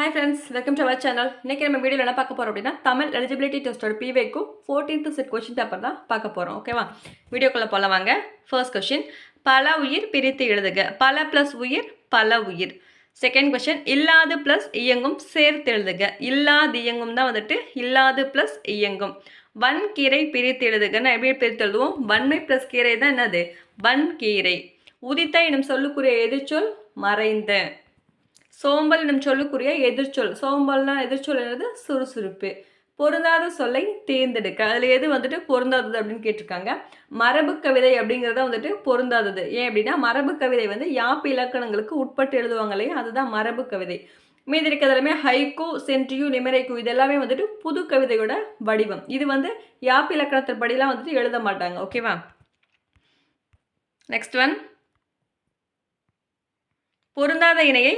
Hi friends welcome to our channel இன்றைக்கி நம்ம வீடியோவில் என்ன பார்க்க போகிறோம் அப்படின்னா தமிழ் எலிஜிபிலிட்டி டெஸ்ட்டோட பிவேக்கும் ஃபோர்டீன்த் செட் கொஷின் பேப்பர் தான் பார்க்க போகிறோம் ஓகேவா வீடியோக்குள்ளே போகலாம் வாங்க. ஃபர்ஸ்ட் கொஷின் பல உயிர் பிரித்து எழுதுக. பல ப்ளஸ் உயிர் பல உயிர். செகண்ட் கொஷின் இல்லாது ப்ளஸ் இயங்கும் சேர்த்து எழுதுக. இல்லாது இயங்கும் தான் வந்துட்டு இல்லாது ப்ளஸ் இயங்கும். வன்கீரை பிரித்து எழுதுகன்னு எப்படி பிரித்து எழுதுவோம்? வன்மை ப்ளஸ் கீரை தான் என்னது? வன்கீரை. உதித்த எனும் சொல்லுக்குரிய எதிர்ச்சொல் மறைந்த. சோம்பல் எனும் சொல்லுக்குரிய எதிர்ச்சொல் சோம்பல்னா எதிர்ச்சொல் என்னது? சுறுசுறுப்பு. பொருந்தாத சொல்லை தேர்ந்தெடுக்க. அதில் எது வந்துட்டு பொருந்தாதது அப்படின்னு கேட்டிருக்காங்க. மரபு கவிதை அப்படிங்கிறத வந்துட்டு பொருந்தாதது. ஏன் அப்படின்னா மரபு கவிதை வந்து யாப்பு இலக்கணங்களுக்கு உட்பட்டு எழுதுவாங்க இல்லையா? அதுதான் மரபு கவிதை. மீதி இருக்கிறதுலாமே ஹைக்கு சென்ட்ரியூ நிமரைக்கு. இது எல்லாமே வந்துட்டு புது கவிதையோட வடிவம். இது வந்து யாப்பு இலக்கணத்தின் படிலாம் வந்துட்டு எழுத மாட்டாங்க. ஓகேவா நெக்ஸ்ட் ஒன் பொருந்தாத இணையை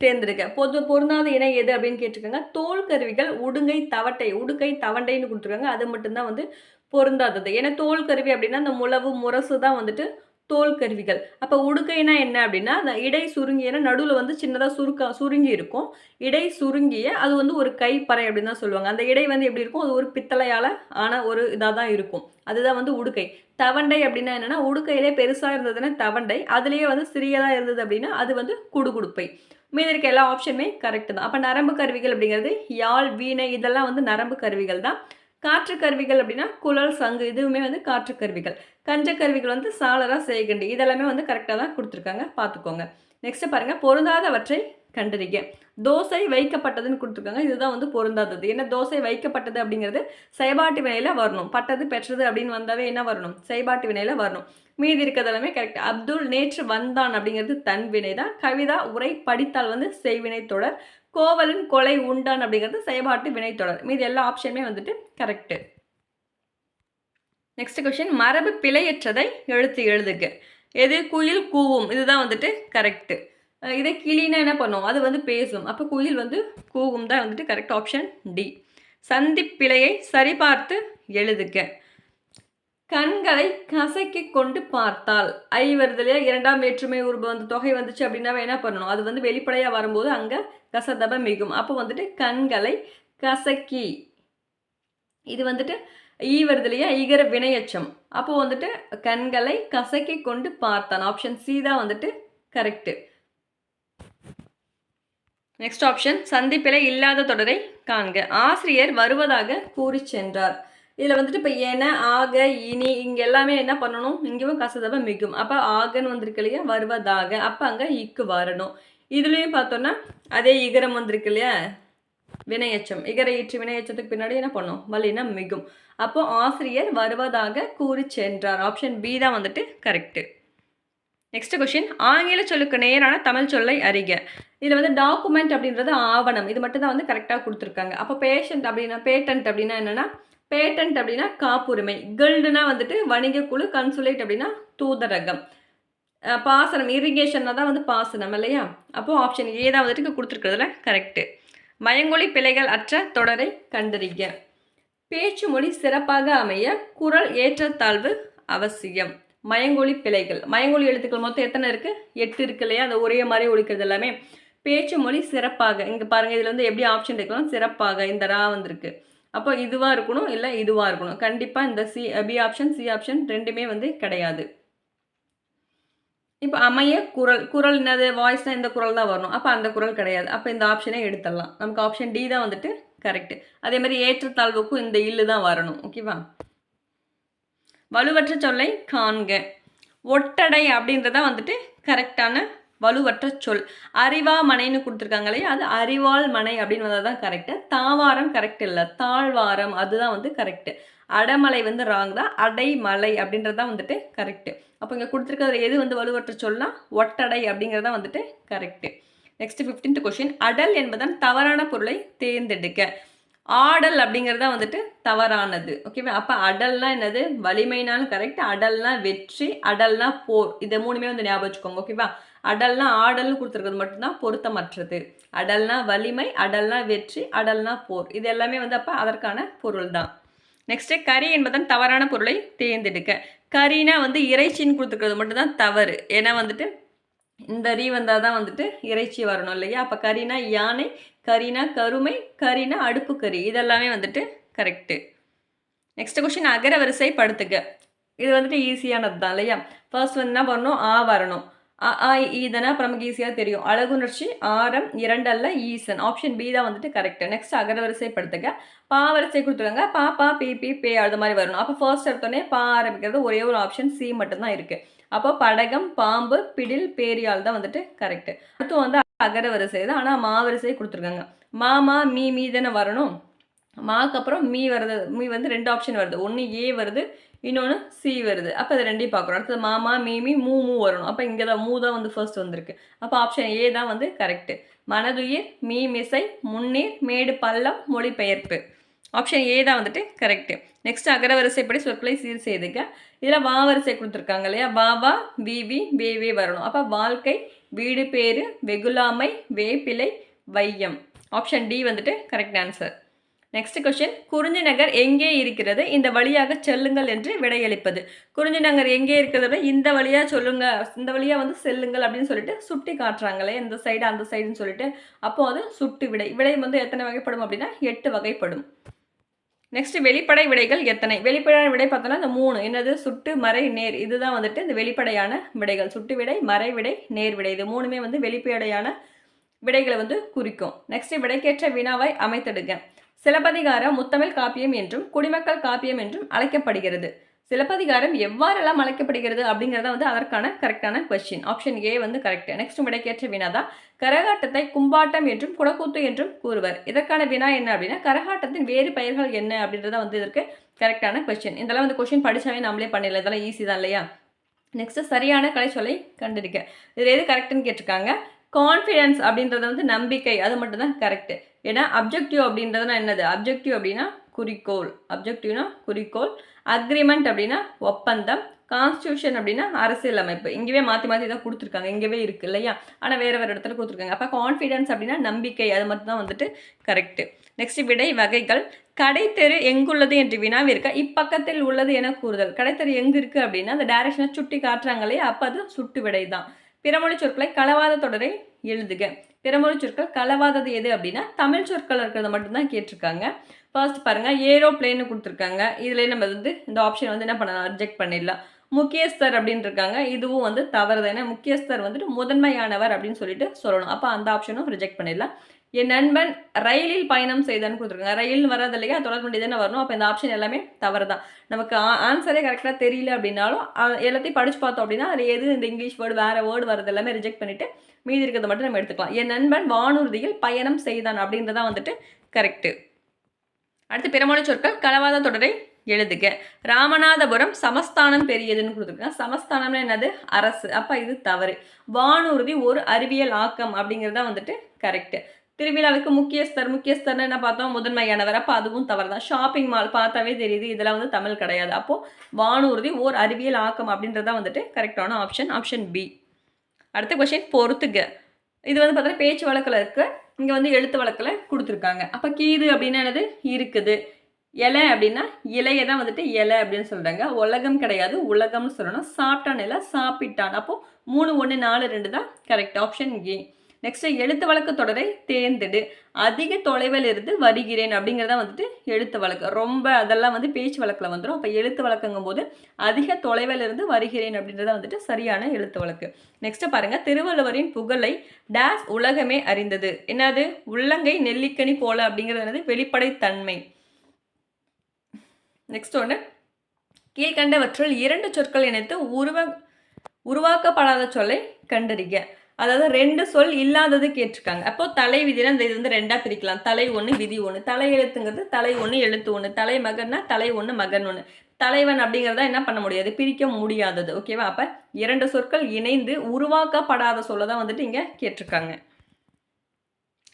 தேர்ந்தெடுக்க. பொது பொருந்தாத இணை எது அப்படின்னு கேட்டிருக்காங்க. தோல் கருவிகள் உடுங்கை தவட்டை உடுக்கை தவண்டைன்னு கொடுத்துருக்காங்க. அது மட்டும்தான் வந்து பொருந்தாதது. ஏன்னா தோல் கருவி அப்படின்னா அந்த முளவு முரசு தான் வந்துட்டு தோல் கருவிகள். அப்போ உடுக்கைனா என்ன அப்படின்னா அந்த இடை சுருங்கியனா நடுவில் வந்து சின்னதாக சுருக்க சுருங்கி இருக்கும். இடை சுருங்கிய அது வந்து ஒரு கைப்பறை அப்படின்னு தான் சொல்லுவாங்க. அந்த இடை வந்து எப்படி இருக்கும்? அது ஒரு பித்தளையால் ஆன ஒரு இதாக தான் இருக்கும். அதுதான் வந்து உடுக்கை. தவண்டை அப்படின்னா என்னென்னா உடுக்கையிலே பெருசாக இருந்ததுன்னா தவண்டை. அதுலேயே வந்து சிறியதாக இருந்தது அப்படின்னா அது வந்து குடுகுடுப்பை. மீதி இருக்க எல்லா ஆப்ஷனுமே கரெக்டு தான். அப்போ நரம்பு கருவிகள் அப்படிங்கிறது யாழ் வீணை இதெல்லாம் வந்து நரம்பு கருவிகள் தான். காற்று கருவிகள் அப்படின்னா குழல் சங்கு இதுவுமே வந்து காற்று கருவிகள். கஞ்ச கருவிகள் வந்து சாலராக செய்கண்டி இதெல்லாமே வந்து கரெக்டாக தான் கொடுத்துருக்காங்க. பார்த்துக்கோங்க. நெக்ஸ்ட் பாருங்கள் பொருந்தாதவற்றை கண்டறிக. தோசை வைக்கப்பட்டதுன்னு கொடுத்துருக்காங்க. இதுதான் வந்து பொருந்தாதது. ஏன்னா தோசை வைக்கப்பட்டது அப்படிங்கிறது செயபாட்டு வினையில் வரணும். பட்டது பெற்றது அப்படின்னு வந்தாவே என்ன வரணும்? செயபாட்டு வினையில் வரணும். மீதி இருக்கிறதெல்லாமே கரெக்ட் அப்துல் நேற்று வந்தான் அப்படிங்கிறது தன் வினை தான். கவிதா உரை படித்தால் வந்து செய்வினை தொடர். கோவலன் கொலை உண்டான் அப்படிங்கிறது செயபாட்டு வினைத்தொடர் மீதி எல்லா ஆப்ஷனுமே வந்துட்டு கரெக்டு நெக்ஸ்ட் கொஷின் மரபு பிழையற்றதை எழுத்து எழுதுக. எது குயில் கூவும்? இதுதான் வந்துட்டு கரெக்டு இதே கிளினா என்ன பண்ணும்? அது வந்து பேசும். அப்போ குயில் வந்து கூவும் தான் வந்துட்டு கரெக்ட் ஆப்ஷன் டி சந்திப்பிழையை சரிபார்த்து எழுதுக. கண்களை கசக்கி கொண்டு பார்த்தால் ஐ இல்லையா இரண்டாம் வேற்றுமை உருவம் வந்து தொகை வந்துச்சு அப்படின்னா என்ன பண்ணணும்? அது வந்து வெளிப்படையாக வரும்போது அங்கே கசதப மிகும். அப்போ வந்துட்டு கண்களை கசக்கி. இது வந்துட்டு ஈ வருது இல்லையா ஈகர வினையச்சம். அப்போ வந்துட்டு கண்களை கசக்கி கொண்டு பார்த்தான். ஆப்ஷன் சி தான் வந்துட்டு கரெக்டு நெக்ஸ்ட் ஆப்ஷன் சந்திப்பில இல்லாத தொடரை காண்க. ஆசிரியர் வருவதாக கூறி சென்றார். இதில் வந்துட்டு இப்போ என ஆக இனி இங்கே எல்லாமே என்ன பண்ணணும்? இங்கேயும் கசதவ மிகும். அப்போ ஆகன்னு வந்திருக்கு இல்லையா? வருவதாக. அப்போ அங்கே இக்கு வரணும். இதுலேயும் பார்த்தோன்னா அதே இகரம் வந்திருக்கு இல்லையா? வினையச்சம். இகர ஈற்று வினையச்சத்துக்கு பின்னாடி என்ன பண்ணும்? வலினா மிகும். அப்போ ஆசிரியர் வருவதாக கூறி சென்றார். ஆப்ஷன் பி தான் வந்துட்டு கரெக்டு நெக்ஸ்ட் கொஷின் ஆங்கில சொல்லுக்கு நேரான தமிழ் சொல்லை அறிக. இதில் வந்து டாக்குமெண்ட் அப்படின்றது ஆவணம். இது மட்டும் தான் வந்து கரெக்டாக கொடுத்துருக்காங்க. அப்போ பேஷண்ட் அப்படின்னா பேட்டன்ட் அப்படின்னா என்னென்னா பேட்டன்ட் அப்படின்னா காப்புரிமை. கில்டுனா வந்துட்டு வணிக குழு கன்சுலேட் அப்படின்னா தூதரகம் பாசனம் இரிகேஷன்னா தான் வந்து பாசனம் இல்லையா? அப்போது ஆப்ஷன் ஏ தான் வந்துட்டு கொடுத்துருக்கிறதுல கரெக்டு மயங்கொழி பிழைகள் அற்ற தொடரை கண்டறிக. பேச்சு மொழி சிறப்பாக அமைய குரல் ஏற்றத்தாழ்வு அவசியம். மயங்கொழி பிழைகள். மயங்கொழி எழுத்துக்கள் மொத்தம் எத்தனை இருக்குது எட்டு இருக்கு இல்லையா? அந்த ஒரே மாதிரி ஒழிக்கிறது எல்லாமே. பேச்சு மொழி சிறப்பாக. இங்கே பாருங்கள் இதில் வந்து எப்படி ஆப்ஷன் இருக்கலாம் சிறப்பாக. இந்த ரா வந்திருக்கு. அப்போ இதுவாக இருக்கணும் இல்லை இதுவாக இருக்கணும். கண்டிப்பாக இந்த C B option C option ரெண்டுமே வந்து கிடையாது. இப்போ அமைய குரல் குரல் என்னது? வாய்ஸ்னால் இந்த குரல் தான் வரணும். அப்போ அந்த குரல் கிடையாது. அப்போ இந்த ஆப்ஷனே எடுத்துடலாம். நமக்கு ஆப்ஷன் டி தான் வந்துட்டு கரெக்டு அதே மாதிரி ஏற்றத்தாழ்வுக்கும் இந்த இல்லு தான் வரணும். ஓகேவா வலுவற்ற சொல்லை காண்க. ஒட்டடை அப்படின்றத வந்துட்டு கரெக்டான வலுவற்ற சொல். அறிவா மனைன்னு கொடுத்துருக்காங்க இல்லையா அது அறிவாள் மனை அப்படின்னு வந்தால் தான் கரெக்டு தாவாரம் கரெக்ட் இல்லை. தாழ்வாரம் அதுதான் வந்து கரெக்டு அடமலை வந்து ராங் தான். அடைமலை அப்படின்றது தான் வந்துட்டு கரெக்டு அப்போ இங்கே கொடுத்துருக்கிறது எது வந்து வலுவற்ற சொல்னா ஒட்டடை அப்படிங்கிறது தான் வந்துட்டு கரெக்டு நெக்ஸ்ட் ஃபிஃப்டீன்த் கொஷின் அடல் என்பதன் தவறான பொருளை தேர்ந்தெடுக்க. ஆடல் அப்படிங்கிறதா வந்துட்டு தவறானது. ஓகேவா அப்போ அடல்னா என்னது? வலிமைனாலும் கரெக்ட் அடல்னா வெற்றி அடல்னா போர். இதை மூணுமே வந்து ஞாபகம் வச்சுக்கோங்க. ஓகேவா அடல்னா ஆடல்னு கொடுத்துருக்கிறது மட்டும்தான் பொருத்தமற்றது. அடல்னா வலிமை அடல்னா வெற்றி அடல்னா போர். இது எல்லாமே வந்து அப்போ அதற்கான பொருள் தான் நெக்ஸ்ட்டு கறி என்பதன் தவறான பொருளை தேர்ந்தெடுக்க. கறினா வந்து இறைச்சின்னு கொடுத்துருக்கிறது மட்டும்தான் தவறு. ஏன்னா வந்துட்டு இந்த ரீ வந்தால் தான் வந்துட்டு இறைச்சி வரணும் இல்லையா? அப்போ கறினா யானை கறினா கருமை கறினா அடுப்பு கறி. இதெல்லாமே வந்துட்டு கரெக்டு நெக்ஸ்ட் கொஷின் அகர வரிசை படுத்துக்க இது வந்துட்டு ஈஸியானது தான் இல்லையா? ஃபர்ஸ்ட் வந்து என்ன பண்ணணும்? ஆ வரணும். அ ஆ ஈதனா அப்போ நமக்கு ஈஸியாக தெரியும் அழகுணர்ச்சி ஆரம் இரண்டல்ல ஈசன். ஆப்ஷன் பி தான் வந்துட்டு கரெக்ட் நெக்ஸ்ட் அகரவரிசை படுத்துக்க பா வரிசை கொடுத்துருங்க. பா பா பி பி பே அது மாதிரி வரணும். அப்போ ஃபர்ஸ்ட் எடுத்தோடனே பா ஆரம்பிக்கிறது ஒரே ஒரு ஆப்ஷன் சி மட்டும்தான் இருக்குது அப்போ படகம் பாம்பு பிடில் பேரியால் தான் வந்துட்டு கரெக்ட் அடுத்து வந்து அகர வரிசை தான். ஆனால் மாவரிசை கொடுத்துருக்காங்க. மாமா மீ மீதன வரணும்? மாக்கு அப்புறம் மீ வருது. மீ வந்து ரெண்டு ஆப்ஷன் வருது. ஒன்று ஏ வருது இன்னொன்று சி வருது. அப்போ அது ரெண்டையும் பார்க்குறோம் அடுத்தது மாமா மீமி மூ மூ வரணும். அப்போ இங்கே தான் மூ தான் வந்து ஃபர்ஸ்ட் வந்திருக்கு. அப்போ ஆப்ஷன் ஏ தான் வந்து கரெக்டு மனதுயிர் மீ மிசை முன்னீர் மேடு பள்ளம் மொழிபெயர்ப்பு. ஆப்ஷன் ஏ தான் வந்துட்டு கரெக்டு நெக்ஸ்ட் அகரவரிசைப்படி சொற்களை சீர் செய்துக்க. இதில் வா வரிசை கொடுத்துருக்காங்க இல்லையா? வாவா விவி வேவே வரணும். அப்போ வாழ்க்கை வீடு பேரு வெகுலாமை வேப்பிலை வையம். ஆப்ஷன் டி வந்துட்டு correct answer next question Kurinji Nagar எங்கே இருக்கிறது? இந்த வழியாக செல்லுங்கள் என்று விடையளிப்பது. குறிஞ்சி நகர் எங்கே இருக்கிறது? இந்த வழியாக சொல்லுங்க. இந்த வழியாக வந்து செல்லுங்கள் அப்படின்னு சொல்லிட்டு சுட்டி காட்டுறாங்களே. இந்த சைடு அந்த சைடுன்னு சொல்லிட்டு. அப்போ அது சுட்டு விடை. விடை வந்து எத்தனை வகைப்படும் அப்படின்னா எட்டு வகைப்படும். நெக்ஸ்ட் வெளிப்படை விடைகள் எத்தனை? வெளிப்படையான விடை பார்த்தோன்னா இந்த மூணு. என்னது? சுட்டு மறை நேர். இதுதான் வந்துட்டு இந்த வெளிப்படையான விடைகள். சுட்டு விடை மறை விடை நேர் விடை. இது மூணுமே வந்து வெளிப்படையான விடைகளை வந்து குறிக்கும். நெக்ஸ்ட் விடைக்கேற்ற வினாவை அமைத்தெடுங்க. சிலப்பதிகாரம் முத்தமிழ் காப்பியம் என்றும் குடிமக்கள் காப்பியம் என்றும் அழைக்கப்படுகிறது. சிலப்பதிகாரம் எவ்வாறெல்லாம் அழைக்கப்படுகிறது அப்படிங்கிறத வந்து அதற்கான கரெக்டான கொஸ்டின் ஆப்ஷன் ஏ வந்து கரெக்ட் நெக்ஸ்ட் விடைக்கேற்ற வினாதா கரகாட்டத்தை கும்பாட்டம் என்றும் குடக்கூத்து என்றும் கூறுவர். இதற்கான வினா என்ன அப்படின்னா கரகாட்டத்தின் வேறு பெயர்கள் என்ன அப்படின்றத வந்து இதற்கு கரெக்டான கொஸ்டின் இதெல்லாம் வந்து கொஸ்டின் படித்தாவே நம்மளே பண்ணிடல இதெல்லாம் ஈஸி தான் இல்லையா? நெக்ஸ்ட் சரியான கலை சொல்லை கண்டுபிடிக்க இதில் எது கரெக்டுன்னு கேட்டிருக்காங்க? கான்ஃபிடன்ஸ் அப்படின்றது வந்து நம்பிக்கை. அது மட்டும் தான் கரெக்டு ஏன்னா அப்ஜெக்டிவ் அப்படின்றதுனா என்னது? அப்ஜெக்டிவ் அப்படின்னா குறிக்கோள். அப்ஜெக்டிவ்னா குறிக்கோள். அக்ரிமெண்ட் அப்படின்னா ஒப்பந்தம். கான்ஸ்டியூஷன் அப்படின்னா அரசியல் அமைப்பு இங்கேயே மாற்றி மாற்றி தான் கொடுத்துருக்காங்க. இங்கேவே இருக்குது இல்லையா? ஆனால் வேறு வேறு இடத்துல கொடுத்துருக்காங்க. அப்போ கான்ஃபிடன்ஸ் அப்படின்னா நம்பிக்கை. அது மட்டும் தான் வந்துட்டு கரெக்டு நெக்ஸ்ட் விடை வகைகள். கடைத்தெரு எங்குள்ளது என்று வினாவிற்க. இப்பக்கத்தில் உள்ளது என கூறுதல். கடைத்தெரு எங்கே இருக்குது அப்படின்னா அந்த டைரக்ஷனை சுட்டி காட்டுறாங்களே அப்போ அது சுட்டு விடை தான் பிறமொழி சொற்களை களவாத தொடரை எழுதுக. பிறமொழி சொற்கள் களவாதது எது அப்படின்னா தமிழ் சொற்கள் இருக்கிறத மட்டும்தான் கேட்டிருக்காங்க. ஃபர்ஸ்ட் பாருங்கள் ஏரோப்ளேன்னு கொடுத்துருக்காங்க. இதுலேயே நம்ம வந்து இந்த ஆப்ஷன் வந்து என்ன பண்ணலாம்? ரிஜெக்ட் பண்ணிடலாம். முக்கியஸ்தர் அப்படின்னு இருக்காங்க இதுவும் வந்து தவறுதான. ஏன்னா முக்கியஸ்தர் வந்துட்டு முதன்மையானவர் அப்படின்னு சொல்லிட்டு சொல்லணும். அப்போ அந்த ஆப்ஷனும் ரிஜெக்ட் பண்ணிடலாம். என் நண்பன் ரயிலில் பயணம் செய்தான்னு கொடுத்துருக்காங்க. ரயில் வர்றது இல்லையா? தொடர் வண்டி தானே வரணும். அப்போ இந்த ஆப்ஷன் எல்லாமே தவறு தான் நமக்கு ஆன்சரே கரெக்டாக தெரியல அப்படின்னாலும் எல்லாத்தையும் படித்து பார்த்தோம் அப்படின்னா அது எது இந்த இங்கிலீஷ் வேர்டு வேறு வேர்டு வரது எல்லாமே ரிஜெக்ட் பண்ணிவிட்டு மீதி இருக்கிறத மட்டும் நம்ம எடுத்துக்கலாம். என் நண்பன் வானூர்தியில் பயணம் செய்தான் அப்படின்றதான் வந்துட்டு கரெக்டு அடுத்து பிறமொழி சொற்கள் கலவாத தொடரை எழுதுக. ராமநாதபுரம் சமஸ்தானம் பெரியதுன்னு கொடுத்துருக்காங்க. சமஸ்தானம்னா என்னது? அரசு. அப்போ இது தவறு. வானூர்தி ஒரு அறிவியல் ஆக்கம் அப்படிங்கிறதா வந்துட்டு கரெக்டு திருவிழாவுக்கு முக்கியஸ்தர் முக்கியஸ்தர்னு என்ன பார்த்தோம்? முதன்மையானவர் அப்போ அதுவும் தவறு தான் ஷாப்பிங் மால் பார்த்தாவே தெரியுது இதெல்லாம் வந்து தமிழ் கிடையாது. அப்போது வானூர்தி ஓர் அறிவியல் ஆக்கம் அப்படின்றதா வந்துட்டு கரெக்டான ஆப்ஷன் ஆப்ஷன் பி அடுத்த கொஷின் பொறுத்துக்க இது வந்து பார்த்தீங்கன்னா பேச்சு வழக்கில் இருக்க இங்கே வந்து எழுத்து வழக்கில் கொடுத்துருக்காங்க. அப்போ கீது அப்படின்னா என்னது? இருக்குது. இலை அப்படின்னா இலையை தான் வந்துட்டு இலை அப்படின்னு சொல்கிறாங்க உலகம் கிடையாது உலகம்னு சொல்லணும். சாப்பிட்டான் இல்லை சாப்பிட்டான். அப்போது மூணு ஒன்று நாலு ரெண்டு தான் கரெக்ட் ஆப்ஷன் ஏ நெக்ஸ்ட் எழுத்து வழக்கு தொடரை தேர்ந்தெடு. அதிக தொலைவில் இருந்து வருகிறேன் அப்படிங்கிறத வந்துட்டு எழுத்து வழக்கு. ரொம்ப அதெல்லாம் வந்து பேச்சு வழக்கில் வந்துடும் அப்போ எழுத்து வழக்குங்கும் போது அதிக தொலைவில் இருந்து வருகிறேன் அப்படின்றத வந்துட்டு சரியான எழுத்து வழக்கு. நெக்ஸ்ட் பாருங்க. திருவள்ளுவரின் புகழை டேஸ் உலகமே அறிந்தது. என்னது? உள்ளங்கை நெல்லிக்கனி போல அப்படிங்கிறது என்னது? வெளிப்படைத்தன்மை நெக்ஸ்ட் ஒன்று கீழ்கண்டவற்றில் இரண்டு சொற்கள் இணைத்து உருவ உருவாக்கப்படாத சொல்லை கண்டறிக. அதாவது ரெண்டு சொல் இல்லாதது கேட்டிருக்காங்க. அப்போ தலை விதினா இந்த இது வந்து ரெண்டாக பிரிக்கலாம். தலை ஒன்று விதி ஒன்று தலை எழுத்துங்கிறது தலை ஒன்று எழுத்து ஒன்று தலை மகன்னா தலை ஒன்று மகன் ஒன்று தலைவன் அப்படிங்கிறத என்ன பண்ண முடியாது? பிரிக்க முடியாதது. ஓகேவா அப்போ இரண்டு சொற்கள் இணைந்து உருவாக்கப்படாத சொல்ல தான் வந்துட்டு இங்கே கேட்டிருக்காங்க.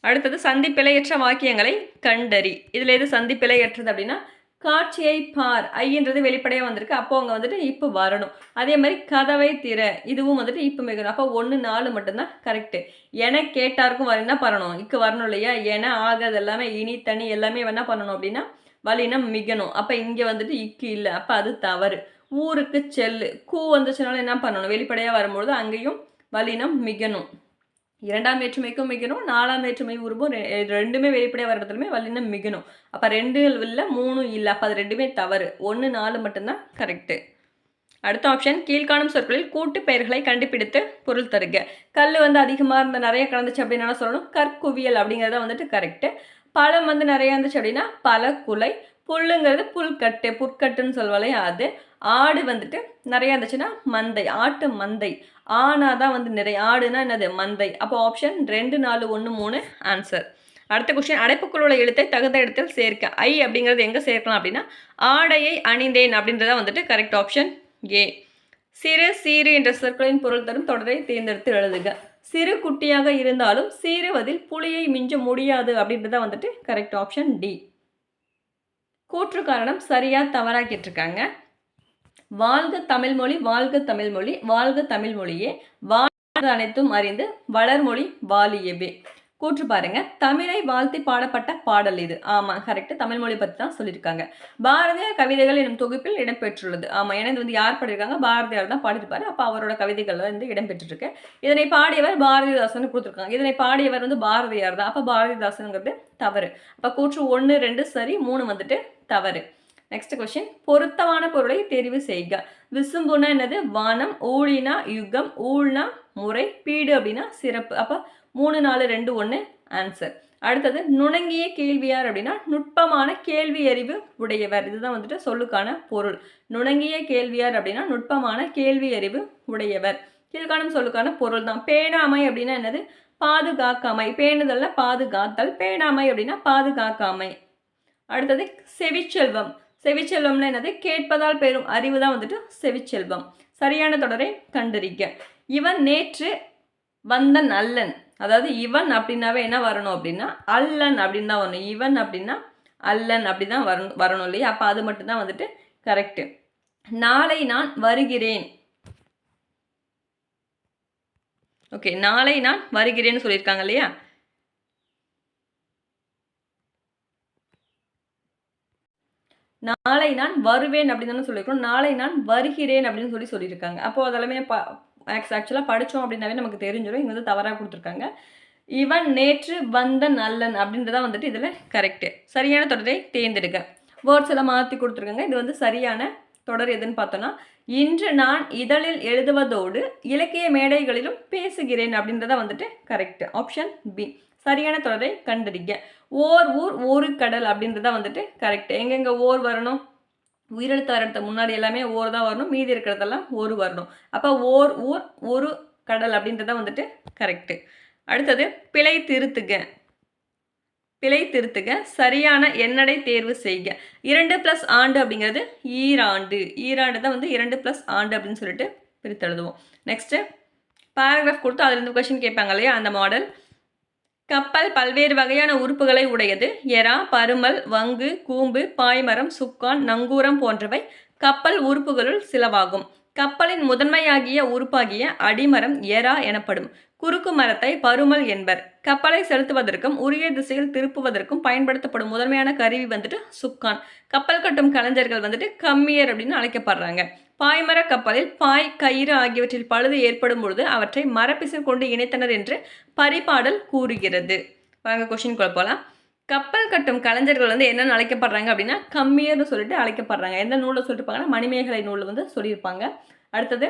அடுத்தது சந்திப்பிழையற்ற வாக்கியங்களை கண்டறி. இதில் எது சந்திப்பிழையற்றது அப்படின்னா காட்சியை பார் ஐன்றது வெளிப்படையாக வந்திருக்கு. அப்போ அங்கே வந்துட்டு இப்போ வரணும். அதே மாதிரி கதவை திற இதுவும் வந்துட்டு இப்போ மிகணும் அப்போ ஒன்று நாலு மட்டும்தான் கரெக்டு என கேட்டாருக்கும் வரணும்னா பண்ணணும்? இக்கு வரணும் இல்லையா? என ஆகாது எல்லாமே இனி தனி எல்லாமே என்ன பண்ணணும் அப்படின்னா வலினம் மிகணும். அப்போ இங்கே வந்துட்டு இக்கு இல்லை. அப்போ அது தவறு. ஊருக்கு செல்லு. கூ வந்துச்சுனாலும் என்ன பண்ணணும்? வெளிப்படையாக வரும்பொழுது அங்கேயும் வலினம் மிகணும். இரண்டாம் வேற்றுமைக்கும் மிகணும் நாலாம் வேற்றுமை உருவம் ரெண்டுமே வெளிப்படையாக வர இடத்துலையுமே வல்லினம் மிகணும். அப்போ ரெண்டு இல்லை மூணு இல்லை அப்போ அது ரெண்டுமே தவறு. ஒன்று நாலு மட்டும்தான் கரெக்டு அடுத்த ஆப்ஷன் கீழ்காணும் சொற்களில் கூட்டு பெயர்களை கண்டுபிடித்து பொருள் தருக. கல் வந்து அதிகமாக இருந்த நிறைய கலந்துச்சு அப்படின்னு என்ன சொல்லணும்? கற்குவியல் அப்படிங்கிறத வந்துட்டு கரெக்டு பழம் வந்து நிறைய இருந்துச்சு அப்படின்னா பல குலை புல்லுங்கிறது புல்கட்டு புற்கட்டுன்னு சொல்லுவாலே அது. ஆடு வந்துட்டு நிறையா இருந்துச்சுன்னா மந்தை ஆட்டு மந்தை. ஆனா தான் வந்து நிறைய ஆடுனா என்னது? மந்தை. அப்போ ஆப்ஷன் ரெண்டு நாலு ஒன்று மூணு ஆன்சர் அடுத்த கொஸ்டின் அடைப்புக்குள் உள்ள எழுத்தை தகுந்த இடத்தில் சேர்க்க. ஐ அப்படிங்கிறது எங்கே சேர்க்கலாம் அப்படின்னா ஆடையை அணிந்தேன் அப்படின்றத வந்துட்டு கரெக்ட் ஆப்ஷன் ஏ சிறு சீறு என்ற சொற்களின் பொருள் தரும் தொடரை தேர்ந்தெடுத்து எழுதுக. சிறு குட்டியாக இருந்தாலும் சீருவதில் புலியை மிஞ்ச முடியாது அப்படின்றத வந்துட்டு கரெக்ட் ஆப்ஷன் டி கூற்று காரணம் சரியாக தவறாக்கிட்டு இருக்காங்க வாழ்க தமிழ்மொழி வாழ்க தமிழ்மொழி வாழ்க தமிழ்மொழியே வாழ்க அனைத்தும் அறிந்து வளர்மொழி வாலியபே கூற்று பாருங்க. தமிழை வாழ்த்தி பாடப்பட்ட பாடல் இது. ஆமா கரெக்ட் தமிழ்மொழி பத்தி தான் சொல்லியிருக்காங்க பாரதியார் கவிதைகள் எனும் தொகுப்பில் இடம்பெற்றுள்ளது. ஆமா ஏன்னா இது வந்து யார் பாடியிருக்காங்க? பாரதியார் தான் பாடியிருப்பாரு. அப்போ அவரோட கவிதைகள் வந்து இடம்பெற்றிருக்கு. இதனை பாடியவர் பாரதிதாசன் கொடுத்துருக்காங்க. இதனை பாடியவர் வந்து பாரதியார் தான். அப்போ பாரதிதாசனுங்கிறது தவறு. அப்ப கூற்று ஒன்று ரெண்டு சரி மூணு வந்துட்டு தவறு. நெக்ஸ்ட் கொஸ்டின் பொருத்தமான பொருளை தெரிவு செய்க. விசும்புனா என்னது? வானம் ஊழினா யுகம் ஊழ்னா முறை பீடு அப்படின்னா சிறப்பு. அப்போ மூணு நாலு ரெண்டு ஒன்று ஆன்சர் அடுத்தது நுணங்கிய கேள்வியார் அப்படின்னா நுட்பமான கேள்வி அறிவு உடையவர். இதுதான் வந்துட்டு சொல்லுக்கான பொருள். நுணங்கிய கேள்வியார் அப்படின்னா நுட்பமான கேள்வி அறிவு உடையவர். கீழ்காணும் சொல்லுக்கான பொருள் தான் பேணாமை அப்படின்னா என்னது? பாதுகாக்காமை. பேணுதல்ல பாதுகாத்தல். பேணாமை அப்படின்னா பாதுகாக்காமை. அடுத்தது செவிச்செல்வம். செவிச்செல்வம்னா என்னது? கேட்பதால் பெறும் அறிவு தான் வந்துட்டு செவிச்செல்வம். சரியான தொடரை கண்டறிக்க இவன் நேற்று வந்த நல்லன். அதாவது இவன் அப்படின்னாவே என்ன வரணும் அப்படின்னா அல்லன் அப்படின்னு தான் வரணும். இவன் அப்படின்னா அல்லன் அப்படி தான் வரணும் வரணும் இல்லையா? அப்போ அது மட்டும்தான் வந்துட்டு கரெக்டு நாளை நான் வருகிறேன். ஓகே நாளை நான் வருகிறேன்னு சொல்லியிருக்காங்க இல்லையா? நாளை நான் வருவேன் அப்படின்னு தானே சொல்லியிருக்கோம் நாளை நான் வருகிறேன் அப்படின்னு சொல்லி சொல்லியிருக்காங்க. அப்போ அதெல்லாமே ப ஆக்சுவலாக படித்தோம் அப்படின்னாவே நமக்கு தெரிஞ்சிடும் இங்கே வந்து தவறாக கொடுத்துருக்காங்க. இவன் நேற்று வந்த நல்லன் அப்படின்றதான் வந்துட்டு இதில் கரெக்டு சரியான தொடரை தேர்ந்தெடுக்க வேர்ட்ஸ் எல்லாம் மாற்றி கொடுத்துருக்காங்க. இது வந்து சரியான தொடர் எதுன்னு பார்த்தோன்னா இன்று நான் இதழில் எழுதுவதோடு இலக்கிய மேடைகளிலும் பேசுகிறேன் அப்படின்றத வந்துட்டு கரெக்ட் ஆப்ஷன் பி சரியான தொடரை கண்டறிங்க. ஓர் ஊர் ஒரு கடல் அப்படின்றத வந்துட்டு கரெக்ட் எங்கெங்க ஓர் வரணும்? உயிரெழுத்து வர இடத்த முன்னாடி எல்லாமே ஓர் தான் வரணும். மீதி இருக்கிறதெல்லாம் ஒரு வரணும். அப்போ ஓர் ஊர் ஒரு கடல் அப்படின்றத வந்துட்டு கரெக்டு அடுத்தது பிழை திருத்துக. பிழை திருத்துக. சரியான எண்ணடை தேர்வு செய்க. இரண்டு ப்ளஸ் ஆண்டு அப்படிங்கிறது ஈராண்டு. ஈராண்டு தான் வந்து இரண்டு ப்ளஸ் ஆண்டு அப்படின்னு சொல்லிட்டு பிரித்தெழுதுவோம் நெக்ஸ்ட்டு பேராகிராஃப் கொடுத்து அதுலேருந்து கொஷின் கேட்பாங்க இல்லையா? அந்த மாடல் கப்பல் பல்வேறு வகையான உறுப்புகளை உடையது. எறா பருமல் வங்கு கூம்பு பாய்மரம் சுக்கான் நங்கூரம் போன்றவை கப்பல் உறுப்புகளுள் சிலவாகும். கப்பலின் முதன்மையாகிய உறுப்பாகிய அடிமரம் எறா எனப்படும். குறுக்கு மரத்தை பருமல் என்பர். கப்பலை செலுத்துவதற்கும் உரிய திசையில் திருப்புவதற்கும் பயன்படுத்தப்படும் முதன்மையான கருவி வந்துட்டு சுக்கான். கப்பல் கட்டும் கலைஞர்கள் வந்துட்டு கம்மியர் அப்படின்னு அழைக்கப்படுறாங்க. பாய்மர கப்பலில் பாய் கயிறு ஆகியவற்றில் பழுது ஏற்படும் பொழுது அவற்றை மரப்பிசர் கொண்டு இணைத்தனர் என்று பரிபாடல் கூறுகிறது. வாங்க கொஷின் போகலாம் கப்பல் கட்டும் கலைஞர்கள் வந்து என்னென்னு அழைக்கப்படுறாங்க அப்படின்னா கம்மியர்னு சொல்லிட்டு அழைக்கப்படுறாங்க. எந்த நூலில் சொல்லியிருப்பாங்கன்னா மணிமேகலை நூலில் வந்து சொல்லியிருப்பாங்க. அடுத்தது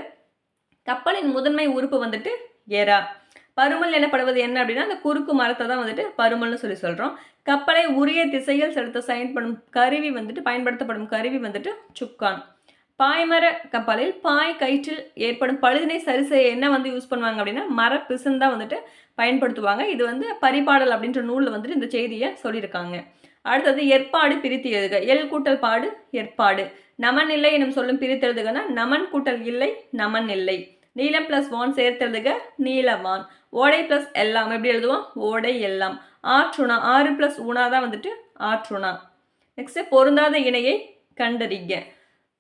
கப்பலின் முதன்மை உறுப்பு வந்துட்டு எரா பருமல் எனப்படுவது என்ன அப்படின்னா அந்த குறுக்கு மரத்தை தான் வந்துட்டு பருமல்னு சொல்லி சொல்கிறோம் கப்பலை உரிய திசையில் செலுத்த பயன்படும் கருவி வந்துட்டு பயன்படுத்தப்படும் கருவி வந்துட்டு சுக்கான். பாய்மர கப்பலில் பாய் கயிற்றில் ஏற்படும் பழுதினை சரி செய்ய என்ன வந்து யூஸ் பண்ணுவாங்க அப்படின்னா மர பிசுன் தான் வந்துட்டு பயன்படுத்துவாங்க. இது வந்து பரிபாடல் அப்படின்ற நூலில் வந்துட்டு இந்த செய்தியை சொல்லியிருக்காங்க. அடுத்தது ஏற்பாடு பிரித்து எழுதுக. எல் கூட்டல் பாடு ஏற்பாடு. நமன் இல்லை எனும் சொல்லும் பிரித்து நமன் கூட்டல் இல்லை நமன் இல்லை. நீலம் ப்ளஸ் வான் சேர்த்தெழுதுக நீலவான் ஓடை ப்ளஸ் எல்லாம் எப்படி எழுதுவோம்? ஓடை எல்லாம். ஆற்றுணா ஆறு ப்ளஸ் உணா தான் வந்துட்டு ஆற்றுணா. நெக்ஸ்ட்டு பொருந்தாத இணையை கண்டறிங்க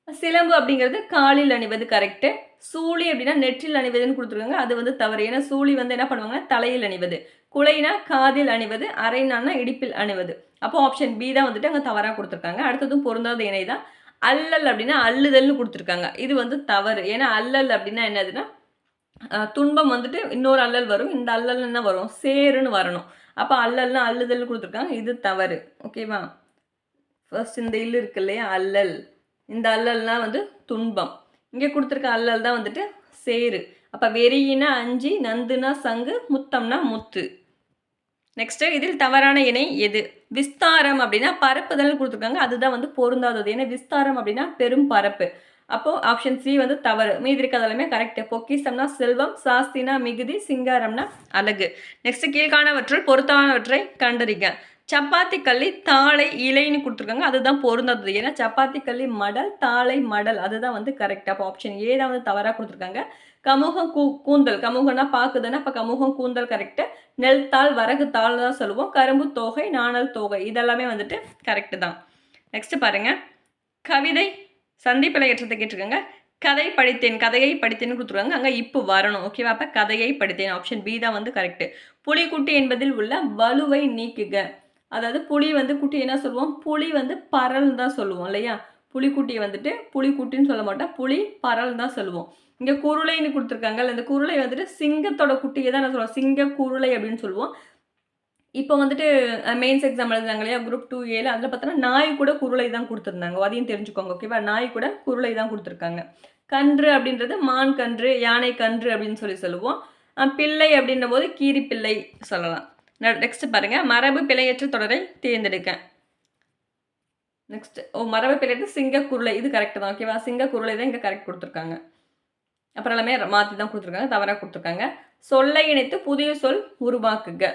சிலம்பு அப்படிங்கிறது காலில் அணிவது கரெக்டு சூளி அப்படின்னா நெற்றில் அணிவதுன்னு கொடுத்துருக்காங்க. அது வந்து தவறு. ஏன்னா சூளி வந்து என்ன பண்ணுவாங்கன்னா தலையில் அணிவது. குலைனா காதில் அணிவது. அரைனான்னா இடிப்பில் அணிவது. அப்போ ஆப்ஷன் பி தான் வந்துட்டு அங்கே தவறாக கொடுத்துருக்காங்க. அடுத்ததும் பொருந்தாத இணை தான். அல்லல் அப்படின்னா அள்ளுதல்னு கொடுத்துருக்காங்க. இது வந்து தவறு. ஏன்னா அல்லல் அப்படின்னா என்னதுன்னா துன்பம் வந்துட்டு இன்னொரு அல்லல் வரும். இந்த அல்லல் என்ன வரும்? சேருன்னு வரணும். அப்போ அல்லல்னா அள்ளுதல்னு கொடுத்துருக்காங்க. இது தவறு. ஓகேவா ஃபர்ஸ்ட் இந்த இல்லு இருக்கு இல்லையா? அல்லல். இந்த அல்லல்னால் வந்து துன்பம். இங்கே கொடுத்துருக்க அல்லல் தான் வந்துட்டு சேரு. அப்போ வெறியினா அஞ்சி நந்துனா சங்கு முத்தம்னா முத்து. நெக்ஸ்ட்டு இதில் தவறான இணை எது? விஸ்தாரம் அப்படின்னா பரப்புதல் கொடுத்துருக்காங்க. அதுதான் வந்து பொருந்தாதது. ஏன்னா விஸ்தாரம் அப்படின்னா பெரும் பரப்பு. அப்போது ஆப்ஷன் சி வந்து தவறு. மீதி இருக்கிறது கரெக்டு பொக்கிசம்னா செல்வம் சாஸ்தினா மிகுதி சிங்காரம்னா அழகு. நெக்ஸ்ட் கீழ்காணவற்றுள் பொருத்தமானவற்றை கண்டறிக. சப்பாத்தி கல்லி தாளை இலைன்னு கொடுத்துருக்காங்க. அதுதான் பொருந்தது ஏன்னா சப்பாத்தி கல்லி மடல் தாளை மடல். அதுதான் வந்து கரெக்டாக அப்போ ஆப்ஷன் ஏ தான் வந்து தவறாக கொடுத்துருக்காங்க. கமுகம் கூ கூந்தல். கமுகம்னா பார்க்குதுன்னா அப்போ கமுகம் கூந்தல் கரெக்டு நெல் தாள் வரகு தாள் தான் சொல்லுவோம். கரும்பு தோகை நாணல் தோகை. இதெல்லாமே வந்துட்டு கரெக்டு தான். நெக்ஸ்ட்டு பாருங்கள் கவிதை சந்திப்பில் ஏற்றத்தை கேட்டிருக்காங்க. கதை படித்தேன் கதையை படித்தேன்னு கொடுத்துருக்காங்க. அங்கே இப்போ வரணும். ஓகேவா அப்போ கதையை படித்தேன். ஆப்ஷன் பி தான் வந்து கரெக்டு புலிக்குட்டி என்பதில் உள்ள வலுவை நீக்குக. அதாவது புளி வந்து குட்டி என்ன சொல்லுவோம்? புளி வந்து பரல் தான் சொல்லுவோம் இல்லையா? புளிக்குட்டியை வந்துட்டு புலிக்குட்டின்னு சொல்ல மாட்டோம். புளி பரல் தான் சொல்லுவோம். இங்கே குருளைன்னு கொடுத்துருக்காங்கல்ல இந்த குருளை வந்துட்டு சிங்கத்தோட குட்டியை தான் நான் சொல்லுவோம்? சிங்க குருளை அப்படின்னு சொல்லுவோம். இப்போ வந்துட்டு மெயின்ஸ் எக்ஸாம் எழுதுனாங்க இல்லையா? குரூப் டூ ஏல அதில் பார்த்தோன்னா நாய் கூட குருளை தான் கொடுத்துருந்தாங்க. அதையும் தெரிஞ்சுக்கோங்க ஓகேவா நாய் கூட குருளை தான் கொடுத்துருக்காங்க. கன்று அப்படின்றது மான் கன்று யானை கன்று அப்படின்னு சொல்லி சொல்லுவோம். பிள்ளை அப்படின்ற போது கீரி பிள்ளை சொல்லலாம். நெக்ஸ்ட் பாருங்க. மரபு பிழையற்ற தொடரை தேர்ந்தெடுக்க. நெக்ஸ்ட் ஓ மரபு பிழையற்ற சிங்க குருளை இது கரெக்ட் தான் ஓகேவா சிங்க குருளை தான் இங்கே கரெக்ட் கொடுத்துருக்காங்க. அப்புறம் எல்லாமே மாற்றி தான் கொடுத்துருக்காங்க தவறாக கொடுத்துருக்காங்க. சொல்லை இணைத்து புதிய சொல் உருவாக்குக.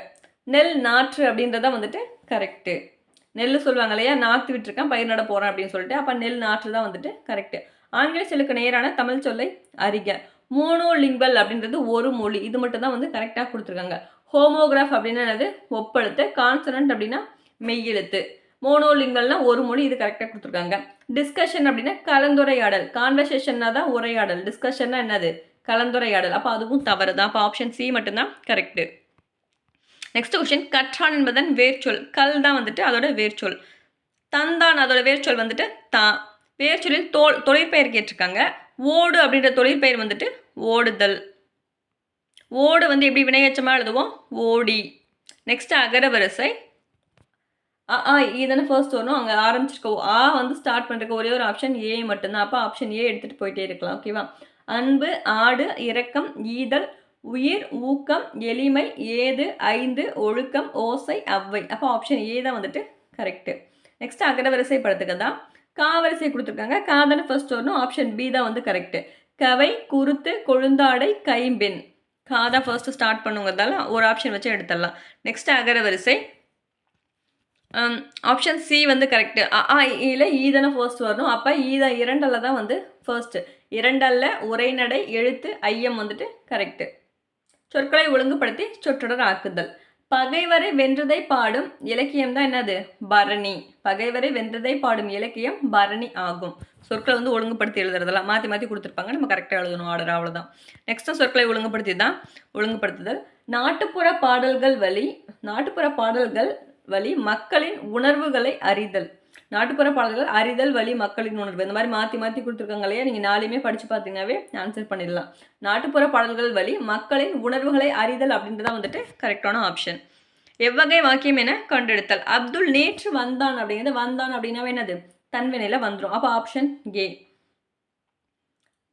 நெல் நாற்று அப்படின்றத வந்துட்டு கரெக்டு நெல் சொல்லுவாங்க இல்லையா? நாற்று விட்டுருக்கேன் பயிர் நட போகிறேன் அப்படின்னு சொல்லிட்டு அப்போ நெல் நாற்று தான் வந்துட்டு கரெக்டு ஆங்கில சொல்லுக்கு நேரான தமிழ் சொல்லை அறிக. மோனோலிங்கல் அப்படின்றது ஒரு மொழி. இது மட்டும் தான் வந்து கரெக்டாக கொடுத்துருக்காங்க. ஹோமோகிராஃப் அப்படின்னா என்னது? ஒப்பெழுத்து கான்சனன்ட் அப்படின்னா மெய்யெழுத்து. மோனோலிங்கல்னா ஒரு மொழி இது கரெக்டாக கொடுத்துருக்காங்க. டிஸ்கஷன் அப்படின்னா கலந்துரையாடல். கான்வர்சேஷன்னா தான் உரையாடல். டிஸ்கஷன்னா என்னது? கலந்துரையாடல். அப்போ அதுவும் தவறு தான் அப்போ ஆப்ஷன் சி மட்டும்தான் கரெக்டு நெக்ஸ்ட் கொஸ்டின் கற்றான் என்பதன் வேர்ச்சொல். கல் தான் வந்துட்டு அதோட வேர்ச்சொல். தந்தான் அதோட வேர்ச்சொல் வந்துட்டு தா. வேர்ச்சொல்லில் தோல் தொழிற்பெயர் கேட்டிருக்காங்க. ஓடு அப்படின்ற தொழிற்பெயர் வந்துட்டு ஓடுதல். ஓடு வந்து எப்படி வினையச்சமாக எழுதுவோம்? ஓடி. நெக்ஸ்ட் அகரவரிசை ஆ ஆ இதுதானே ஃபர்ஸ்ட் வரணும். அங்கே ஆரம்பிச்சிருக்க ஆ வந்து ஸ்டார்ட் பண்ணுறதுக்கு ஒரே ஒரு ஆப்ஷன் ஏ மட்டும்தான். அப்போ ஆப்ஷன் ஏ எடுத்துகிட்டு போயிட்டே இருக்கலாம். ஓகேவா அன்பு ஆடு இரக்கம் ஈதல் உயிர் ஊக்கம் எளிமை ஏது ஐந்து ஒழுக்கம் ஓசை அவ்வை. அப்போ ஆப்ஷன் ஏ தான் வந்துட்டு கரெக்டு நெக்ஸ்ட் அகரவரிசை படத்துக்கு தான். காவரிசை கொடுத்துருக்காங்க. காதன ஃபர்ஸ்ட் வரணும். ஆப்ஷன் பி தான் வந்து கரெக்டு கவை குருத்து கொழுந்தாடை கைம்பெண் காதா ஃபர்ஸ்ட்டு ஸ்டார்ட் பண்ணுங்கிறதால ஒரு ஆப்ஷன் வச்சு எடுத்துடலாம். நெக்ஸ்ட் அகரவரிசை. Um, ஆப்ஷன் சி வந்து கரெக்டு ஆ இல்லை ஈ ஈதனை ஃபர்ஸ்ட் வரணும். அப்போ ஈத இரண்டல்ல தான் வந்து ஃபர்ஸ்ட் இரண்டல்ல உரைநடை எழுத்து ஐயம் வந்துட்டு கரெக்டு சொற்களை ஒழுங்குபடுத்தி சொற்றொடர் ஆக்குதல். பகைவரை வென்றதை பாடும் இலக்கியம் தான் என்னது? பரணி. பகைவரை வென்றதை பாடும் இலக்கியம் பரணி ஆகும். சொற்களை வந்து ஒழுங்குபடுத்தி எழுதுறதெல்லாம் மாற்றி மாற்றி கொடுத்துருப்பாங்க. நம்ம கரெக்டாக எழுதணும் ஆர்டர் அவ்வளோதான் நெக்ஸ்ட்டு சொற்களை ஒழுங்குபடுத்தி தான் ஒழுங்குபடுத்துதல். நாட்டுப்புற பாடல்கள் வழி நாட்டுப்புற பாடல்கள் வழி மக்களின் உணர்வுகளை அறிதல். நாட்டுப்புற பாடல்கள் அறிதல் வழி மக்களின் உணர்வு. இந்த மாதிரி மாற்றி மாற்றி கொடுத்துருக்காங்க இல்லையா? நீங்கள் நாளையுமே படித்து பார்த்தீங்கன்னாவே ஆன்சர் பண்ணிடலாம். நாட்டுப்புற பாடல்கள் வழி மக்களின் உணர்வுகளை அறிதல் அப்படின்றதான் வந்துட்டு கரெக்டான ஆப்ஷன் எவ்வகை வாக்கியம் என கண்டெடுத்தல். அப்துல் நேற்று வந்தான் அப்படிங்கிறது வந்தான் அப்படின்னாவே என்னது? தன்வினையில் வந்துடும் அப்போ ஆப்ஷன் ஏ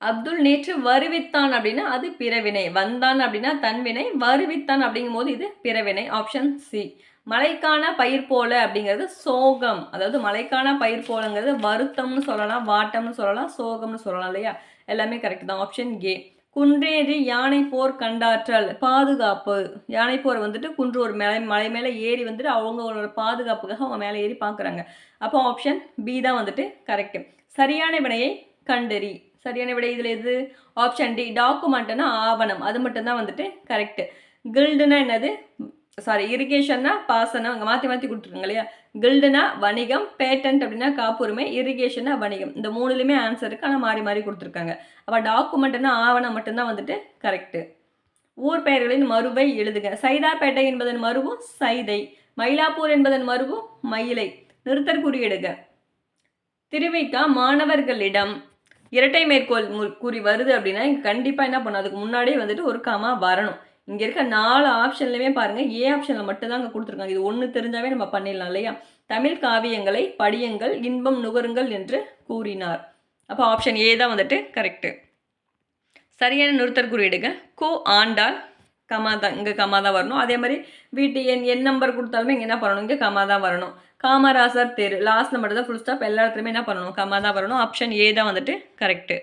அப்துல் நேற்று வருவித்தான் அப்படின்னா அது பிறவினை. வந்தான் அப்படின்னா தன்வினை வருவித்தான் அப்படிங்கும் போது இது பிறவினை. ஆப்ஷன் சி மழைக்கான பயிர் போல அப்படிங்கிறது சோகம். அதாவது மழைக்கான பயிர் போலங்கிறது வருத்தம்னு சொல்லலாம் வாட்டம்னு சொல்லலாம் சோகம்னு சொல்லலாம் இல்லையா? எல்லாமே கரெக்ட் தான். ஆப்ஷன் ஏ குன்றேறி யானை போர் கண்டாற்றல் பாதுகாப்பு. யானை போர் வந்துட்டு குன்று ஒரு மலை மலை மேலே ஏறி வந்துட்டு அவங்களோட பாதுகாப்புக்காக அவங்க மேலே ஏறி பார்க்குறாங்க அப்போ ஆப்ஷன் பி தான் வந்துட்டு கரெக்டு சரியான வினையை கண்டறி. சரியான விடை இதில் எது? ஆப்ஷன் டி டாக்குமெண்ட்னா ஆவணம். அது மட்டும்தான் வந்துட்டு கரெக்டு கில்டுனா என்னது? சாரி இரிகேஷன்னா பாசனம் அங்கே மாற்றி மாற்றி கொடுத்துருக்காங்க இல்லையா? கில்டுனா வணிகம் பேட்டன்ட் அப்படின்னா காப்புரிமை இரிகேஷன்னா வணிகம். இந்த மூணுலையுமே ஆன்சர் இருக்குது ஆனால் மாறி மாறி கொடுத்துருக்காங்க. அப்போ டாக்குமெண்ட்னா ஆவணம் மட்டும்தான் வந்துட்டு கரெக்டு ஊர் பெயர்களின் மறுவை எழுதுக. சைதாப்பேட்டை என்பதன் மறுவும் சைதை. மயிலாப்பூர் என்பதன் மறுவும் மயிலை. நிறுத்தற் குறியிடுக. திருவிக்கா மாணவர்களிடம். இரட்டை மேற்கோள் மு- குறி வருது அப்படின்னா இங்கே கண்டிப்பாக என்ன பண்ணும் அதுக்கு முன்னாடியே வந்துட்டு ஒரு கமா வரணும். இங்கே இருக்க நாலு ஆப்ஷன்லையுமே பாருங்கள் ஏ ஆப்ஷனில் மட்டும்தான் அங்கே கொடுத்துருக்காங்க. இது ஒன்று தெரிஞ்சாவே நம்ம பண்ணிடலாம் இல்லையா? தமிழ் காவியங்களை படியுங்கள் இன்பம் நுகருங்கள் என்று கூறினார். அப்போ ஆப்ஷன் ஏ தான் வந்துட்டு கரெக்டு சரியான நிறுத்தர் குறியீடுங்க. கோ ஆண்டால் கமா தான். இங்கே கமா தான் வரணும். அதே மாதிரி வீட்டு எண் என் நம்பர் கொடுத்தாலுமே இங்கே என்ன பண்ணணும்? இங்கே கமா தான் வரணும். காமராசர் தெரு லாஸ்ட் மட்டும் தான் ஃபுல் ஸ்டாப் எல்லா இடத்துலையுமே என்ன பண்ணணும்? கமா தான் வரணும். ஆப்ஷன் ஏ தான் வந்துட்டு கரெக்டு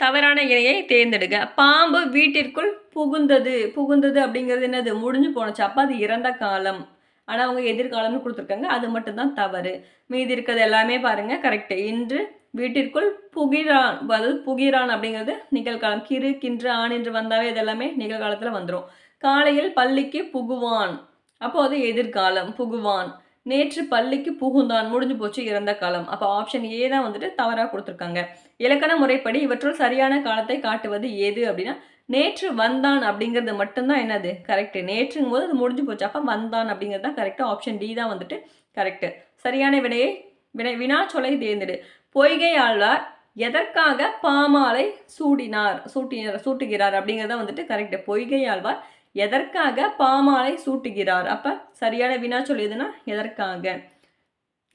தவறான இணையை தேர்ந்தெடுங்க. பாம்பு வீட்டிற்குள் புகுந்தது. புகுந்தது அப்படிங்கிறது என்னது? முடிஞ்சு போனச்சு அப்போ அது இறந்த காலம். ஆனால் அவங்க எதிர்காலம்னு கொடுத்துருக்காங்க. அது மட்டும்தான் தவறு. மீதி இருக்கிறது எல்லாமே பாருங்கள் கரெக்டு இன்று வீட்டிற்குள் புகிறான். அதாவது புகிறான் அப்படிங்கிறது நிகழ்காலம். கிறு கின்று ஆண் என்று வந்தாவே இது எல்லாமே நிகழ்காலத்தில் வந்துடும் காலையில் பள்ளிக்கு புகுவான். அப்போது எதிர்காலம். புகுவான். நேற்று பள்ளிக்கு புகுந்தான் முடிஞ்சு போச்சு இறந்த காலம். அப்போ ஆப்ஷன் ஏ தான் வந்துட்டு தவறாக கொடுத்துருக்காங்க. இலக்கண முறைப்படி இவற்றுள் சரியான காலத்தை காட்டுவது ஏது அப்படின்னா நேற்று வந்தான் அப்படிங்கிறது மட்டும்தான் என்னது? கரெக்டு நேற்றுங்கும் போது அது முடிஞ்சு போச்சு. அப்போ வந்தான் அப்படிங்கிறது தான் கரெக்டு ஆப்ஷன் டி தான் வந்துட்டு கரெக்டு சரியான விடையை வினை சொல்லை தேர்ந்தெடு. பொய்கை ஆழ்வார் எதற்காக பாமாலை சூடினார் சூட்டினார் சூட்டுகிறார் அப்படிங்கிறத வந்துட்டு கரெக்டு பொய்கை ஆழ்வார் எதற்காக பாமாலை சூட்டுகிறார்? அப்போ சரியான வினாச்சொல் எதுனா எதற்காக?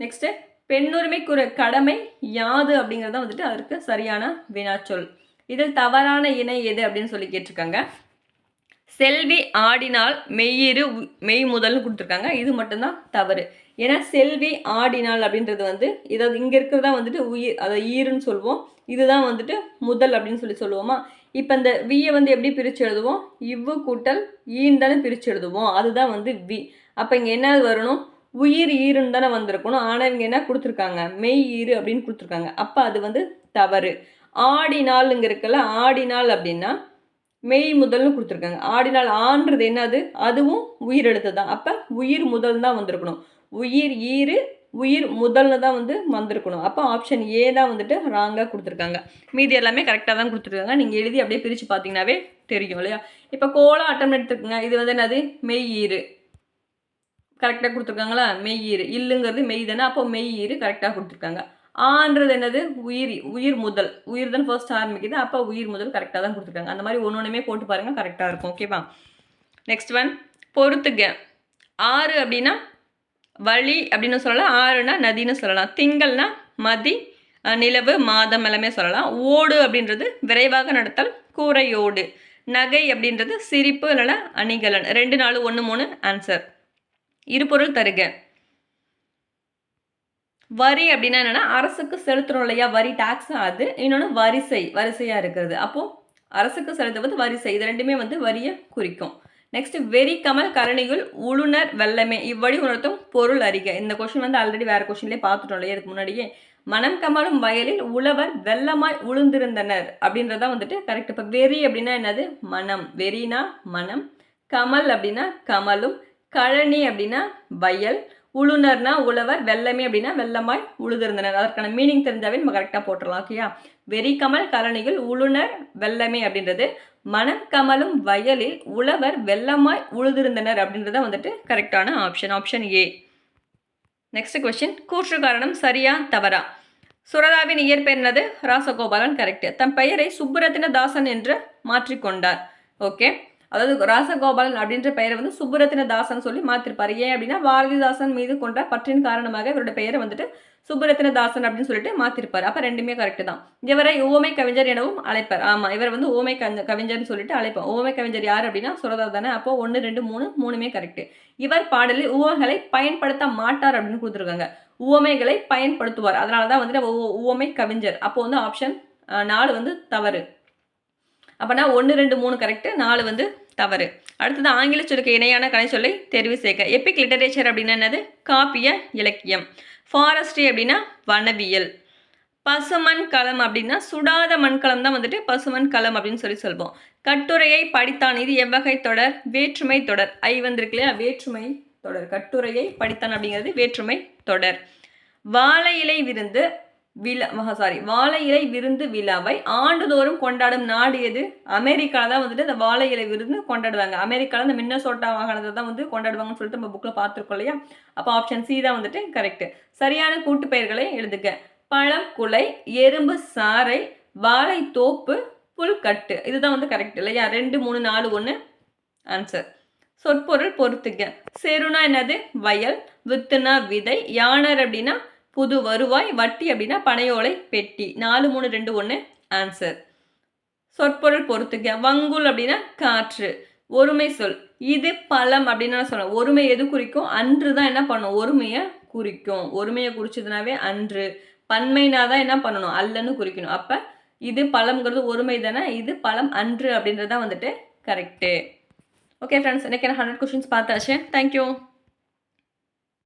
நெக்ஸ்ட்டு பெண்ணுரிமைக்குற கடமை யாது அப்படிங்கிறது தான் வந்துட்டு அதற்கு சரியான வினாச்சொல் இதில் தவறான இணை எது அப்படின்னு சொல்லி கேட்டிருக்காங்க. செல்வி ஆடினால் மெய்யிரு மெய் முதல்னு கொடுத்துருக்காங்க. இது மட்டும்தான் தவறு. ஏன்னா செல்வி ஆடினால் அப்படின்றது வந்து இதை இங்கே இருக்கிறதா வந்துட்டு உயிர் அதை ஈருன்னு சொல்லுவோம் இதுதான் வந்துட்டு முதல் அப்படின்னு சொல்லி சொல்லுவோமா? இப்போ இந்த வியை வந்து எப்படி பிரித்து எழுதுவோம்? இவ்வு கூட்டல் ஈன்னு தானே பிரித்து எழுதுவோம். அதுதான் வந்து வி அப்போ இங்கே என்ன வரணும்? உயிர் ஈருன்னு தானே வந்திருக்கணும். ஆனால் இவங்க என்ன கொடுத்துருக்காங்க? மெய் ஈரு அப்படின்னு கொடுத்துருக்காங்க. அப்போ அது வந்து தவறு. ஆடினாளுங்க இருக்குல்ல ஆடினாள் அப்படின்னா மெய் முதல்னு கொடுத்துருக்காங்க. ஆடினால் ஆன்றது என்னது? அதுவும் உயிர் எழுத்து தான் அப்போ உயிர் முதல் தான் வந்திருக்கணும். உயிர் ஈரு உயிர் முதல்ல தான் வந்து வந்திருக்கணும். அப்போ ஆப்ஷன் ஏ தான் வந்துட்டு ராங்காக கொடுத்துருக்காங்க. மீதி எல்லாமே கரெக்டாக தான் கொடுத்துருக்காங்க. நீங்கள் எழுதி அப்படியே பிரித்து பார்த்தீங்கன்னாவே தெரியும் இல்லையா? இப்போ கோலம் அட்டம் எடுத்துருக்குங்க. இது வந்து என்னது? மெய் கரெக்டாக கொடுத்துருக்காங்களா? மெய்யீர் இல்லுங்கிறது மெய் தானே? அப்போ மெய்யீர் கரெக்டாக கொடுத்துருக்காங்க. ஆன்றது என்னது? உயிர். உயிர் முதல். உயிர் தான் ஃபர்ஸ்ட் ஆரம்பிக்குது. அப்போ உயிர் முதல் கரெக்டாக தான் கொடுத்துருக்காங்க. அந்த மாதிரி ஒன்று ஒன்றுமே போட்டு பாருங்கள் கரெக்டாக இருக்கும். ஓகேவா நெக்ஸ்ட் ஒன் பொறுத்துக்க ஆறு அப்படின்னா வழி அப்படின்னு சொல்லலாம் ஆறுனா நதின்னு சொல்லலாம். திங்கள்னா மதி நிலவு மாதம் எல்லாமே சொல்லலாம். ஓடு அப்படின்றது விரைவாக நடத்தல் கூரையோடு. நகை அப்படின்றது சிரிப்பு இல்லைன்னா அணிகலன். ரெண்டு நாலு ஒன்று மூணு ஆன்சர் இருபொருள் தருக. வரி அப்படின்னா என்னென்னா அரசுக்கு செலுத்துறோம் இல்லையா? வரி டாக்ஸ் அது இன்னொன்று வரிசை வரிசையாக இருக்கிறது. அப்போது அரசுக்கு செலுத்துவது வரிசை. இது ரெண்டுமே வந்து வரியை குறிக்கும். நெக்ஸ்ட் வெறி கமல் கரணியுள் உளுணர் வெள்ளமே இவ்வழி உணர்த்தும் பொருள் அறிக இந்த கொஷின் வந்து ஆல்ரெடி வேற கொஷின்லேயே பார்த்துட்டோம் இல்லையா இதுக்கு முன்னாடியே மனம் கமலும் வயலில் உழவர் வெள்ளமாய் உளுந்திருந்தனர் அப்படின்றதான் வந்துட்டு கரெக்ட் இப்போ வெறி அப்படின்னா என்னது மனம் வெறினா மனம் கமல் அப்படின்னா கமலும் கழனி அப்படின்னா வயல் உளுணர்னா உழவர் வெள்ளமே அப்படின்னா வெள்ளமாய் உழுதிருந்தனர். அதற்கான மீனிங் தெரிஞ்சாவே நம்ம கரெக்டாக போட்டுடலாம் ஓகேயா வெறி கமல் கரணிகள் உளுணர் வெள்ளமே அப்படின்றது மனம் கமலும் வயலில் உழவர் வெள்ளமாய் உழுதிருந்தனர் அப்படின்றத வந்துட்டு கரெக்டான option option A next question கூற்று காரணம் சரியா தவறா? சுரதாவின் இயற்பெயர் என்னது? ராசகோபாலன் கரெக்ட் தன் பெயரை சுப்புரத்தின தாசன் என்று மாற்றிக்கொண்டார் ஓகே அதாவது ராசகோபாலன் அப்படின்ற பெயரை வந்து சுப்புரத்தின தாசன் சொல்லி மாற்றிருப்பார் ஏன் அப்படின்னா பாரதிதாசன் மீது கொண்ட பற்றின் காரணமாக இவரோட பெயரை வந்துட்டு சுப்புரத்தின தாசன் அப்படின்னு சொல்லிட்டு மாற்றிருப்பார் அப்போ ரெண்டுமே கரெக்டு தான். இவரை ஓமை கவிஞர் எனவும் அழைப்பார். ஆமாம் இவர் வந்து ஓமை கஞ்ச கவிஞர்னு சொல்லிட்டு அழைப்போம். ஓமை கவிஞர் யார் அப்படின்னா சுரதா தானே. அப்போ ஒன்று ரெண்டு மூணு மூணுமே கரெக்டு இவர் பாடலில் உவமைகளை பயன்படுத்த மாட்டார் அப்படின்னு கொடுத்துருக்காங்க. உவமைகளை பயன்படுத்துவார். அதனால தான் வந்துட்டு உவமை கவிஞர். அப்போ வந்து ஆப்ஷன் நாலு வந்து தவறு. அப்போனா ஒன்று ரெண்டு மூணு கரெக்டு நாலு வந்து தவறு. அடுத்தது ஆங்கில சொல்லுக்கு இணையான கலை சொல்லை தெரிவு சேர்க்க. எபிக் லிட்டரேச்சர் அப்படின்னா என்னது? காப்பிய இலக்கியம். ஃபாரஸ்ட்ரி அப்படின்னா வனவியல். பசுமண் களம் அப்படின்னா சுடாத மண்கலம் தான் வந்துட்டு பசுமண் களம் அப்படின்னு சொல்லி சொல்வோம். கட்டுரையை படித்தான். இது எவ்வகை தொடர். வேற்றுமை தொடர். ஐ வந்திருக்கு இல்லையா? வேற்றுமை தொடர். கட்டுரையை படித்தான் அப்படிங்கிறது வேற்றுமை தொடர். வாழை இலை விருந்து விழா சாரி வாழை இலை விருந்து விழாவை ஆண்டுதோறும் கொண்டாடும் நாடு எது? அமெரிக்காவில் தான் வந்துட்டு இந்த வாழை இலை விருந்து கொண்டாடுவாங்க. அமெரிக்காவில் இந்த மின்னசோட்டா வாகனத்தை தான் வந்து கொண்டாடுவாங்கன்னு சொல்லிட்டு நம்ம புக்கில் பார்த்துருக்கோம் இல்லையா? அப்போ ஆப்ஷன் சி தான் வந்துட்டு கரெக்ட் சரியான கூட்டு பெயர்களை எழுதுக. பழம் குலை எறும்பு சாறை வாழை தோப்பு புல்கட்டு. இதுதான் வந்து கரெக்ட் இல்லையா? ரெண்டு மூணு நாலு ஒன்று ஆன்சர் சொற்பொருள் பொறுத்துக்க செருனா என்னது? வயல் வித்துனா விதை யானர் அப்படின்னா புது வருவாய் வட்டி அப்படின்னா பனையோலை பெட்டி. நாலு மூணு ரெண்டு ஒன்று ஆன்சர் சொற்பொருள் பொறுத்துக்க. வங்குல் அப்படின்னா காற்று. ஒருமை சொல். இது பழம் அப்படின்னு நான் சொல்றேன் ஒருமை எது குறிக்கும்? அன்று தான் என்ன பண்ணும்? ஒருமையை குறிக்கும். ஒருமையை குறிச்சதுனாவே அன்று. பன்மைனா தான் என்ன பண்ணணும்? அல்லன்னு குறிக்கணும். அப்போ இது பழம்ங்கிறது ஒருமை தானே? இது பழம் அன்று அப்படின்றது தான் வந்துட்டு கரெக்டு ஓகே ஃப்ரெண்ட்ஸ் எனக்கு ஹண்ட்ரட் கொஷின்ஸ் பார்த்தாச்சு? Thank you